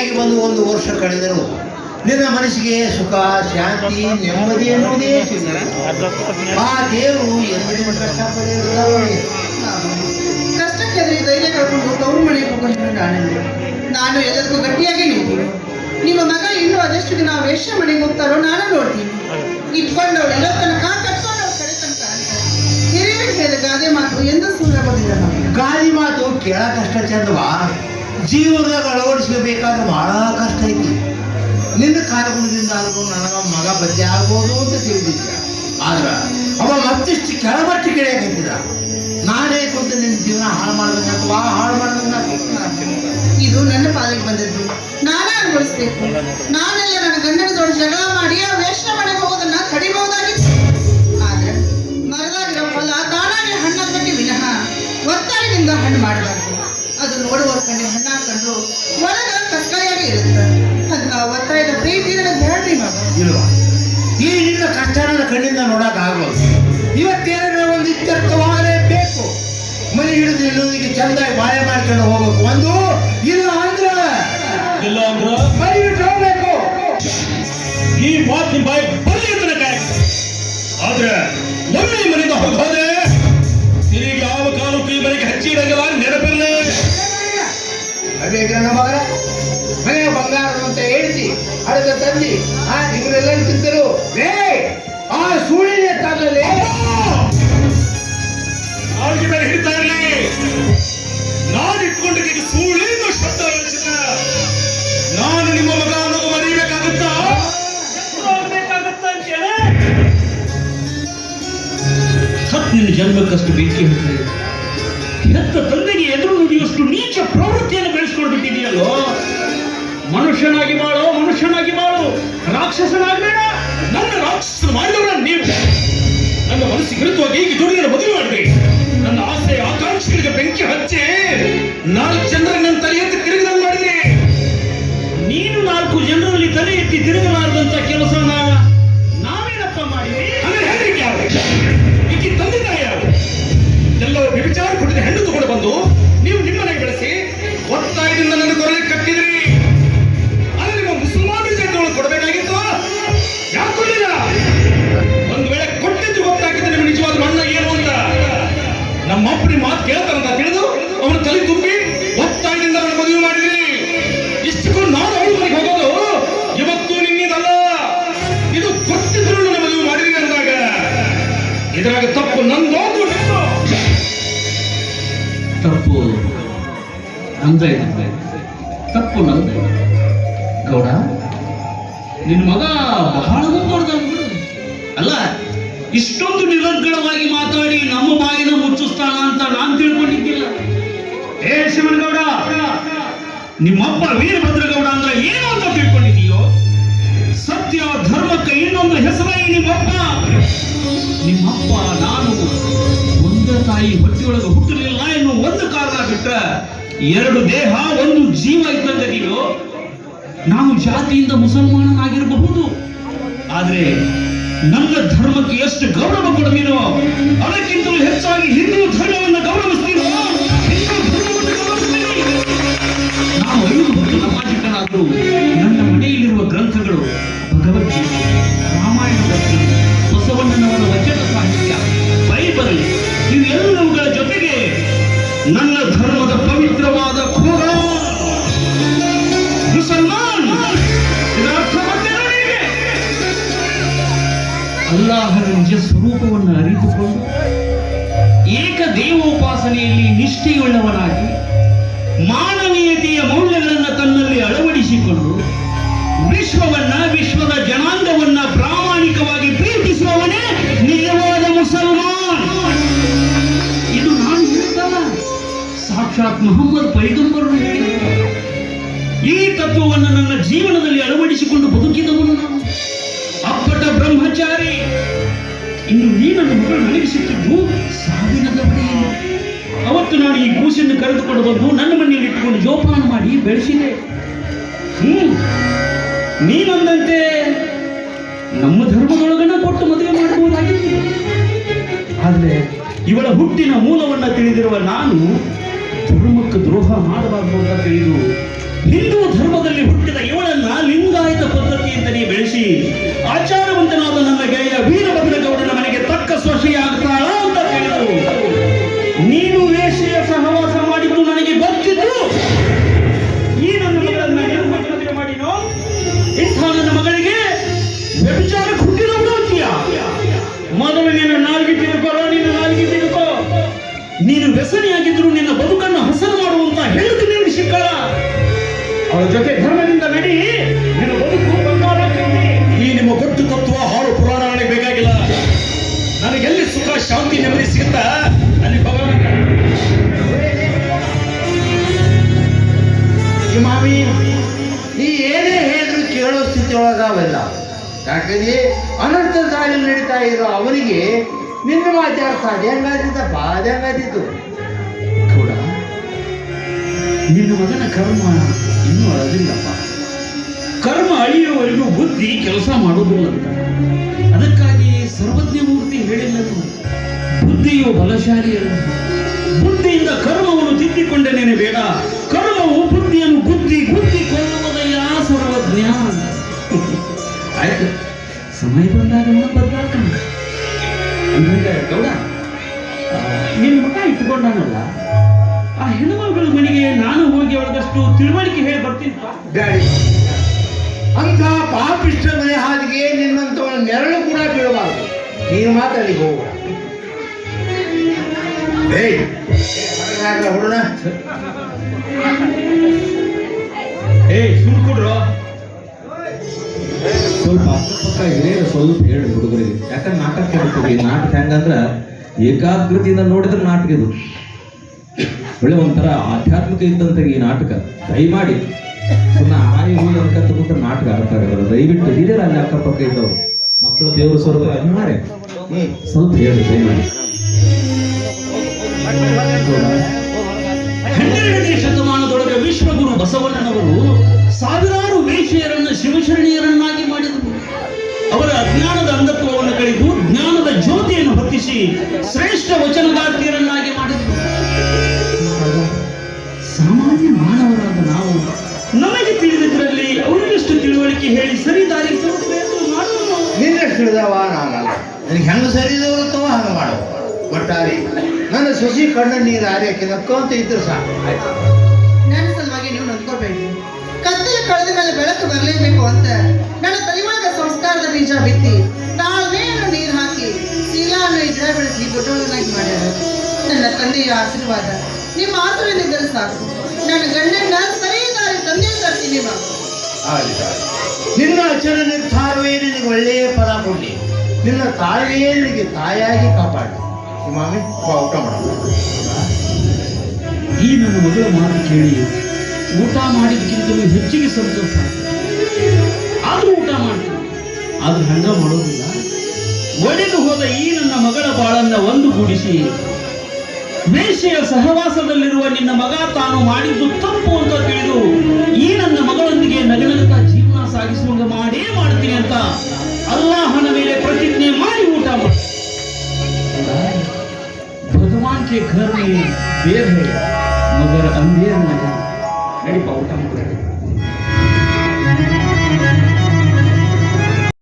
ಮದುವೆಯಾಗಿ ಬಂದು ಒಂದು ವರ್ಷ ಕಳೆದರು. ನಿನ್ನ ಮನಸ್ಸಿಗೆ ಸುಖ ಶಾಂತಿ ನೆಮ್ಮದಿ ಎನ್ನುವುದೇ. ಆ ದೇವರು ಎಂದಿಗೂ ಕಷ್ಟ ಧೈರ್ಯ ಕಳ್ಕೊಂಡು ತವ್ರ ಮನೆಗೆ ಹೋಗೋದು ನಾನಂದ್ರೆ ನಾನು ಎಲ್ಲದಕ್ಕೂ ಗಟ್ಟಿಯಾಗಿ ನಿಂತೀನಿ. ನಿಮ್ಮ ಮಗ ಇನ್ನೂ ಅದೆಷ್ಟು ದಿನ ವೇಷ ಮನೆಗೆ ಹೋಗ್ತಾರೋ ನಾನು ನೋಡ್ತೀನಿ. ಇಟ್ಕೊಂಡವಳು ಎಲ್ಲ ತನಕ ಕಟ್ಕೊಂಡವಳು ಕಡೆ ತನಕ ಅಂತ. ಹಿರಿಯರು ಹೇಳಿದ ಗಾದೆ ಮಾತು ಎಂದೂ ಸುಂದರ ಬಂದಿಲ್ಲ ಗಾಳಿ ಮಾತು ಕೇಳಕ್ಕಷ್ಟ ಚಂದವಾ? ಜೀವನದಾಗ ಅಳವಡಿಸ್ಕೋಬೇಕಾದ ಬಹಳ ಕಷ್ಟ ಐತಿ. ನಿನ್ನ ಕಾರ್ಯಕ್ರಮದಿಂದ ಆದ್ರೂ ನನಗ ಮಗ ಬದ್ದೆ ಆಗ್ಬೋದು ಅಂತ ತಿಳಿದಿದ್ದ. ಆದ್ರ ಅವ ಮತ್ತಿಷ್ಟು ಕೆಳಮಟ್ಟಿ ಇಳಿಯಾಕತ್ತಿದ ನಾನೇ ಕುಂತು ನಿನ್ನ ಜೀವನ ಹಾಳು ಮಾಡ್ದಂಗತ್ವಾ ಹಾಳು ಮಾಡ್ಬೇಕು ಇದು ನನ್ನ ಪಾಲಿಗೆ ಬಂದದ್ದು. ನಾನೇ ಅನುಭವಿಸ್ಬೇಕು. ನಾನೆಲ್ಲ ನನ್ನ ಗಂಡನ ಜೋಡಿ ಜಗಳ ಮಾಡಿ ವೇಷ ವೇಶ್ಯ ಕಂಡು ಕಣ್ಣಿಗೆ ಹಣ್ಣು ಹಾಕೊಂಡ್ರು ಒಳಗ ಕಸ್ಕಾಯಾಗಿ ಇರುತ್ತೆ ಅದನ್ನ ಒತ್ತಾಯದ ಪ್ರೀತಿ ನನಗೆ ಬೇಡ್ರಿ ಮಗ ಇಲ್ವಾ? ಈ ನಿನ್ನ ಕಷ್ಟ ನನ್ನ ಕಣ್ಣಿಂದ ನೋಡಕ್ ಆಗೋದು ಇವತ್ತೇನಾದ್ರೆ ಒಂದು ಇತ್ಯರ್ಥವಾಗಲೇ ಬೇಕು. ಮನೆ ಹಿಡಿದು ಇನ್ನೊಂದಿಗೆ ಚಂದಾಗಿ ಬಾಳೆ ಮಾಡ್ಕೊಂಡು ಹೋಗಬೇಕು. ಒಂದು ಇಲ್ಲ ಅಂದ್ರೆ ಇಲ್ಲ ಅಂದ್ರ ಮನೆ ಬಿಟ್ಟು ಹೋಗ್ಬೇಕು. ಈ ಮಾತು ನಿಮ್ ಬಾಯಿ ಕಾಯ ಆದ್ರೆ ಒಮ್ಮೆ ಮನೆಯಿಂದ ಹೊರಗೋದೆ ತಿರುಗಿ ಯಾವ ಕಾಲಕ್ಕೂ ಈ ಮನೆಗೆ ಹಚ್ಚಿ ಇಡಂಗಿಲ್ಲ. ನೆನಪಿರ್ಲಿ ಅದೇ ನನ್ನ ಮಗನ ಮನೆ ಬಂಗಾರ ಅಂತ ಹೇಳ್ತಿ ಅಡದ ತಂದಿ ಆ ಇವರೆಲ್ಲ ತಿಂತರು. ರೇ ಆ ಸೂಳಿನ ತಗಲೇ ನಾಲ್ಗೆ ಮೇಲೆ ಹಿಡಿತಾ ಇರ್ಲಿ ನಾನು ಇಟ್ಕೊಂಡಿದ್ದೀನಿ ಸೂಳಿನ ಶಬ್ದ ಅನಿಸಿದ ನಾನು ನಿಮ್ಮ ಮಗ ಅನ್ನೋದು ಮರಿಬೇಕಾಗುತ್ತಾ ಸತ್ ನಿನ್ನ ಜನ್ಮಕ್ಕಷ್ಟು ಬೇಕಿ ಹೇಳ್ತಾರೆ ಹೆತ್ತ ತಂದೆಗೆ ಎದುರು ನುಡಿಯುವಷ್ಟು ನೀಚ ಪ್ರವೃತ್ತಿಯನ್ನು ಮನುಷ್ಯನಾಗಿ ಬಾಳು ಮನುಷ್ಯನಾಗಿ ಬಾಳು ರಾಕ್ಷಸನಾಗಬೇಡ. ನನ್ನ ರಾಕ್ಷಸ ಮಾಡಿದವರ ನೀವು. ನನ್ನ ಮನಸ್ಸಿಗೆ ವಿರುದ್ಧವಾಗಿ ಈಗ ಜೋಡಿಯನ್ನು ಮದುವೆ ಮಾಡಬೇಡಿ. ನನ್ನ ಆಸೆ, ಆಕಾಂಕ್ಷೆಗಳಿಗೆ ಬೆಂಕಿ ಹಚ್ಚೆ ನಾಲ್ಕು ಜನರ ನನ್ನ ತಲೆ ಎತ್ತಿ ತಿರುಗಿದಂಗೆ ಮಾಡಿದ್ರೆ ನೀನು ನಾಲ್ಕು ಜನರಲ್ಲಿ ತಲೆ ಎತ್ತಿ ತಿರುಗಲಾರದಂತ ಕೆಲಸ ನಾವೇನಪ್ಪ ಅಪ್ಪನಿ ಮಾತು ಕೇಳ್ತಾರಂತ ತಿಳಿದು ಅವನ ತಲೆ ತುಂಬಿ ಒತ್ತಾಯದಿಂದ ಅವನ ಮದುವೆ ಮಾಡಿದ್ರಿ ಇಷ್ಟಕ್ಕೂ ನಾನು ಅವಳು ಮನೆಗೆ ಹೋಗೋದು. ಇವತ್ತು ನಿನ್ನಿದಲ್ಲ. ಇದು ಕೊಟ್ಟಿದ್ರು ನನ್ನ ಮದುವೆ ಮಾಡಿದ್ರಿ ಅಂದಾಗ ಇದ್ರಾಗ ತಪ್ಪು ನಿಂದು. ತಪ್ಪು ನಂದೇ ತಪ್ಪು ನಂದೆ. ಗೌಡ ನಿನ್ನ ಮಗ ಬಹಳ ಮುಂದುವರೆದ ಅಲ್ಲ ಇಷ್ಟೊಂದು ನಿರರ್ಗಳವಾಗಿ ಮಾತಾಡಿ ನಮ್ಮ ಬಾಯಿನ ಮುಚ್ಚಿಸ್ತಾನ ಅಂತ ನಾನು ತಿಳ್ಕೊಂಡಿದ್ದಿಲ್ಲ. ಏ ಶಿವನಗೌಡ, ನಿಮ್ಮಪ್ಪ ವೀರಭದ್ರಗೌಡ ಅಂದ್ರೆ ಏನು ಅಂತ ತಿಳ್ಕೊಂಡಿದೀಯೋ ಸತ್ಯ, ಧರ್ಮಕ್ಕೆ ಇನ್ನೊಂದು ಹೆಸರೇ ನಿಮ್ಮಪ್ಪ. ನಿಮ್ಮಪ್ಪ, ನಾನು ಒಂದೇ ತಾಯಿ ಹೊಟ್ಟೆಯೊಳಗೆ ಹುಟ್ಟಲಿಲ್ಲ ಎನ್ನುವ ಒಂದು ಕಾರಣ ಬಿಟ್ಟ ಎರಡು ದೇಹ, ಒಂದು ಜೀವ ಇದ್ದಂತೆ ನೀನು. ನಾವು ಜಾತಿಯಿಂದ ಮುಸಲ್ಮಾನನಾಗಿರಬಹುದು. ಆದ್ರೆ ನನ್ನ ಧರ್ಮಕ್ಕೆ ಎಷ್ಟು ಗೌರವ ಕೊಡ್ತೀರೋ ಅದಕ್ಕಿಂತಲೂ ಹೆಚ್ಚಾಗಿ ಹಿಂದೂ ಧರ್ಮವನ್ನು ಗೌರವಿಸ್ತೀರೋ ಹಿಂದೂ ನಾವು ಐದು ಹೊತ್ತು ಸಾಮಾಜಿಕನಾದರೂ ನನ್ನ ಅಲ್ಲಾಹನ ನಿಜ ಸ್ವರೂಪವನ್ನು ಅರಿತುಕೊಂಡು ಏಕ ದೇವೋಪಾಸನೆಯಲ್ಲಿ ನಿಷ್ಠೆಯುಳ್ಳವನಾಗಿ ಮಾನವೀಯತೆಯ ಮೌಲ್ಯಗಳನ್ನು ತನ್ನಲ್ಲಿ ಅಳವಡಿಸಿಕೊಂಡು ವಿಶ್ವವನ್ನ ವಿಶ್ವದ ಜನಾಂಗವನ್ನ ಮಗಳು ನನಗೆ ಸಾವಿನ ಅವತ್ತು ನಾನು ಈ ಕೂಸನ್ನು ಕರೆದುಕೊಂಡು ಬಂದು ನನ್ನ ಮನೆಯಲ್ಲಿ ಇಟ್ಟುಕೊಂಡು ಜೋಪಾನ ಮಾಡಿ ಬೆಳೆಸಿದೆ. ಹ್ಞೂ ನೀನೊಂದಂತೆ ನಮ್ಮ ಧರ್ಮದೊಳಗನ್ನ ಕೊಟ್ಟು ಮದುವೆ ಮಾಡಬಹುದಾಗಿತ್ತು. ಆದರೆ ಇವಳ ಹುಟ್ಟಿನ ಮೂಲವನ್ನು ತಿಳಿದಿರುವ ನಾನು ಧರ್ಮಕ್ಕೆ ದ್ರೋಹ ಮಾಡಬಾರದು ಅಂತ ತಿಳಿದು ಹಿಂದೂ ಧರ್ಮದಲ್ಲಿ ಹುಟ್ಟಿದ ಇವಳನ್ನ ಲಿಂಗಾಯತ ಪದ್ಧತಿ ಅಂತ ನೀ ಬೆಳೆಸಿ ಆಚಾರವಂತನಾದ ನನ್ನ ಗೆಳೆಯ ವೀರಭದ್ರಗೌಡನ ಮನೆಗೆ ತಕ್ಕ ಸ್ವಶಿಯಾಗ್ತಾಳ ಅಂತ ಹೇಳಿದರು. ನೀನು ವೇಷೆಯ ಅವಳ ಜೊತೆ ಧರ್ಮದಿಂದ ನಡಿ. ನಿನ್ನ ಬದುಕು. ಈ ನಿಮ್ಮ ಗೊತ್ತು ತತ್ವ ಹಾಡು ಪುರಾಣಗಳಿಗೆ ಬೇಕಾಗಿಲ್ಲ. ನನಗೆಲ್ಲಿ ಸುಖ ಶಾಂತಿ ನೆಮ್ಮದಿ ಸಿಗುತ್ತಾ? ಅಲ್ಲಿ ಭಗವಾನ ಮಾಮಿ ನೀ ಏನೇ ಹೇಳಿದ್ರು ಕೇಳೋ ಸ್ಥಿತಿ ಒಳಗಾವಲ್ಲ ಯಾಕಂದ್ರೆ ಅನರ್ಥ ದಾರಿ ನಡೀತಾ ಇರೋ ಅವನಿಗೆ ನಿನ್ನ ಮಾತಾಡ್ತಾ ಅದೇ ಹೆಂಗಾದಿತ್ತಪ್ಪ ಅದೇ ಹೆಂಗಾದಿತ್ತು ಕೂಡ ನಿನ್ನ ಮಗನ ಕರ್ಮ ಇನ್ನೂ ಅಳದಿಲ್ಲಪ್ಪ. ಕರ್ಮ ಅಳಿಯುವವರೆಗೂ ಬುದ್ಧಿ ಕೆಲಸ ಮಾಡೋದಿಲ್ಲ ಅಂತ. ಅದಕ್ಕಾಗಿ ಸರ್ವಜ್ಞ ಮೂರ್ತಿ ಹೇಳಿಲ್ಲನು ಬುದ್ಧಿಯು ಬಲಶಾಲಿಯಲ್ಲ ಬುದ್ಧಿಯಿಂದ ಕರ್ಮವನ್ನು ತಿದ್ದಿಕೊಂಡೇನೆ ಬೇಡ ಕರ್ಮವು ಬುದ್ಧಿಯನ್ನು ಬುದ್ಧಿ ಬುದ್ಧಿ ಕೊಲ್ಲುವುದಯ್ಯ ಸರ್ವಜ್ಞ? ಆಯ್ತು. ಸಮಯ ಬಂದಾಗ ಬದಲಾಗ್ತಾನೆ ಅಂದ್ರೆ ಗೌಡ ನಿನ್ನ ಮಗ ಇಟ್ಕೊಂಡಾನಲ್ಲ ಆ ಹೆಣ್ಮಗಳ ಮನೆಗೆ ನಾನು ಹೋಗಿ ಅವಳದಷ್ಟು ತಿಳುವಳಿಕೆ ಹೇಳಿ ಬರ್ತೀನಿ. ಗಾಡಿ ಅಂತ ಪಾಪಿಷ್ಟ ಮನೆ ಹಾದಿಗೆ ನಿನ್ನಂತವನ ನೆರಳು ಕೂಡ ಬೀಳಬಾರದು ನೀನು ಮಾತಾಡಿ ಹೋಗ. ಏಯ್ ಹುಡುಗ ಏ ಸುಮ್ ಕೊಡ್ರೋ. ಸ್ವಲ್ಪ ಅಕ್ಕಪಕ್ಕ ಹಿರಿಯರು ಸ್ವಲ್ಪ ಹೇಳಿ ಹುಡುಗರಿಗೆ. ಯಾಕಂದ್ರೆ ನಾಟಕ ಕೇಳ್ತೀವಿ ನಾಟಕ ಹೆಂಗಂದ್ರ ಏಕಾಗ್ರತೆಯಿಂದ ನೋಡಿದ್ರೆ ನಾಟಕ ಇದು. ಒಳ್ಳೆ ಒಂಥರ ಆಧ್ಯಾತ್ಮಿಕ ಇದ್ದಂತ ಈ ನಾಟಕ. ದಯಮಾಡಿ. ಸುಮ್ಮನೆ ಹೂಯಿ ಅನ್ಕಂತ ಕೂತ್ರೆ ನಾಟಕ ಅವರು ದಯವಿಟ್ಟು ಹಿರಿಯರು ಅಲ್ಲಿ ಅಕ್ಕಪಕ್ಕ ಇದ್ದವರು, ಮಕ್ಕಳು ದೇವ್ರ ಸ್ವರೂಪ ಅನಿವಾರ್ಯ ಸ್ವಲ್ಪ ಹೇಳಿ, ದಯಮಾಡಿ. ಹನ್ನೆರಡನೇ ಶತಮಾನದೊಳಗೆ ವಿಶ್ವಗುರು ಬಸವಣ್ಣನವರು ಸಾವಿರಾರು ವೇಷಿಯರನ್ನು ಶಿವಶರಣೀಯರನ್ನಾಗಿ ಮಾಡಿದರು. ಅವರ ಅಜ್ಞಾನದ ಅಂಧತ್ವವನ್ನು ಕಳೆದು ಜ್ಞಾನದ ಜ್ಯೋತಿಯನ್ನು ಹೊತ್ತಿಸಿ ಶ್ರೇಷ್ಠ ವಚನಗಾರ್ತಿಯರನ್ನಾಗಿ ತಿಳುವಳಿಕೆ ಹೇಳಿ ಸರಿ ದಾರಿ ತೋರಿಸಬೇಕು ಮಾಡೋಣ ನಿನ್ನೆಷ್ಟು ತಿಳಿದವ ನಾನಲ್ಲ ನನಗೆ ಹೆಂಗೆ ಸರಿ ಇದಾವ ಹಂಗ ಮಾಡು. ಒಟ್ಟಾರಿ ನನ್ನ ಸೊಸಿ ಕಣ್ಣ ನೀರು ಆರ್ಯಕ್ಕೆ ನಕ್ಕೊಂತ ಇದ್ರು ಸಾಕು. ಆಯ್ತು? ನನ್ನ ಸಲುವಾಗಿ ನೀವು ನೊಂದ್ಕೋಬೇಡಿ ಕತ್ತಲು ಕಳೆದ ಮೇಲೆ ಬೆಳಕು ಬರಲೇಬೇಕು ಅಂತ ನನ್ನ ತಲೆಯೊಳಗ ಸಂಸ್ಕಾರದ ಬೀಜ ಬಿತ್ತಿ ತಾಳ್ಮೆಯನ್ನು ನೀರು ಹಾಕಿ ಶೀಲಾನ್ನು ಇದ್ರೆ ಬೆಳೆಸಿ ದೊಡ್ಡವಳನ್ನಾಗಿ ಮಾಡ್ಯಾರ ನನ್ನ ತಂದೆಯ ಆಶೀರ್ವಾದ ನಿಮ್ಮ ಆತುರನಿದ್ದರೆ ಸಾಕು. ನನ್ನ ಗಂಡನ್ನ ಆಯ್ತು ನಿನ್ನ ಅಚರ ನಿರ್ಧಾರವೇ ನಿನಗೆ ಒಳ್ಳೆಯ ಫಲ ಕೊಡಲಿ. ನಿನ್ನ ತಾಯಿಯೇ ನಿನಗೆ ತಾಯಾಗಿ ಕಾಪಾಡಿ. ಮಾಮಿ ಊಟ ಮಾಡೋಣ. ಈ ನನ್ನ ಮಗಳ ಮಾತು ಕೇಳಿ ಊಟ ಮಾಡಿದ್ಕಿಂತಲೂ ಹೆಚ್ಚಿಗೆ ಸಂತೋಷ. ಆದರೂ ಊಟ ಮಾಡ್ತೀನಿ. ಆದ್ರೆ ಹಂಗ ಮಾಡೋದಿಲ್ಲ. ಒಡೆದು ಹೋದ ಈ ನನ್ನ ಮಗಳ ಬಾಳನ್ನ ಒಂದುಗೂಡಿಸಿ ವೇಷೆಯ ಸಹವಾಸದಲ್ಲಿರುವ ನಿನ್ನ ಮಗ ತಾನು ಮಾಡಿದ್ದು ತಪ್ಪು ಅಂತ ತಿಳಿದು ಈ ನನ್ನ ಮಗಳೊಂದಿಗೆ ನಗನಗುತ್ತಾ ಜೀವನ ಸಾಗಿಸುವಂಗೆ ಮಾಡೇ ಮಾಡ್ತೀನಿ ಅಂತ ಅಲ್ಲಾಹನ ಮೇಲೆ ಪ್ರತಿಜ್ಞೆ ಮಾಡಿ ಊಟ ಮಾಡಿ. ಭಗವಾನ್ के घर में देर है